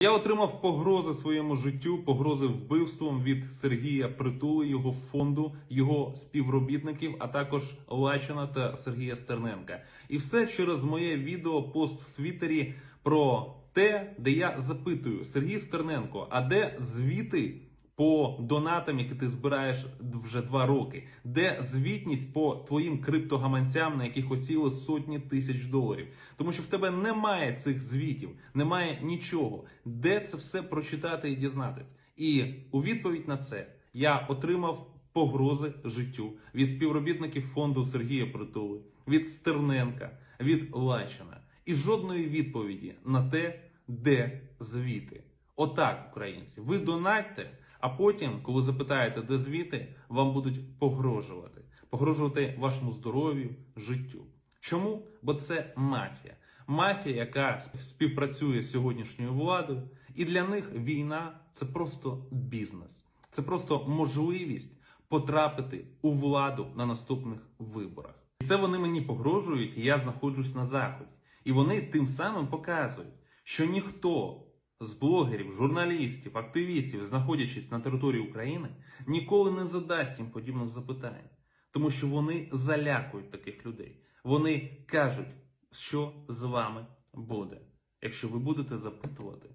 Я отримав погрози своєму життю, погрози вбивством від Сергія Притули, його фонду, його співробітників, а також Лачина та Сергія Стерненка. І все через моє відео, пост в Твіттері про те, де я запитую Сергій Стерненко, а де звіти по донатам, які ти збираєш вже два роки? Де звітність по твоїм криптогаманцям, на яких осіли сотні тисяч доларів? Тому що в тебе немає цих звітів, немає нічого. Де це все прочитати і дізнатись? І у відповідь на це я отримав погрози життю від співробітників фонду Сергія Притули, від Стерненка, від Лачина. І жодної відповіді на те, де звіти. Отак, українці, ви донатьте, а потім, коли запитаєте, де звіти, вам будуть погрожувати, погрожувати вашому здоров'ю, життю. Чому? Бо це мафія. Мафія, яка співпрацює з сьогоднішньою владою, і для них війна це просто бізнес, це просто можливість потрапити у владу на наступних виборах. І це вони мені погрожують, і я знаходжусь на заході. І вони тим самим показують, що ніхто з блогерів, журналістів, активістів, знаходячись на території України, ніколи не задасть їм подібних запитань, тому що вони залякують таких людей. Вони кажуть, що з вами буде, якщо ви будете запитувати.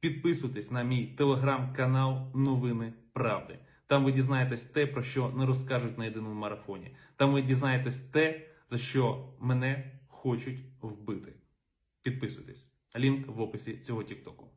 Підписуйтесь на мій телеграм-канал Новини Правди. Там ви дізнаєтесь те, про що не розкажуть на єдиному марафоні. Там ви дізнаєтесь те, за що мене хочуть вбити. Підписуйтесь. Лінк в описі цього тіктоку.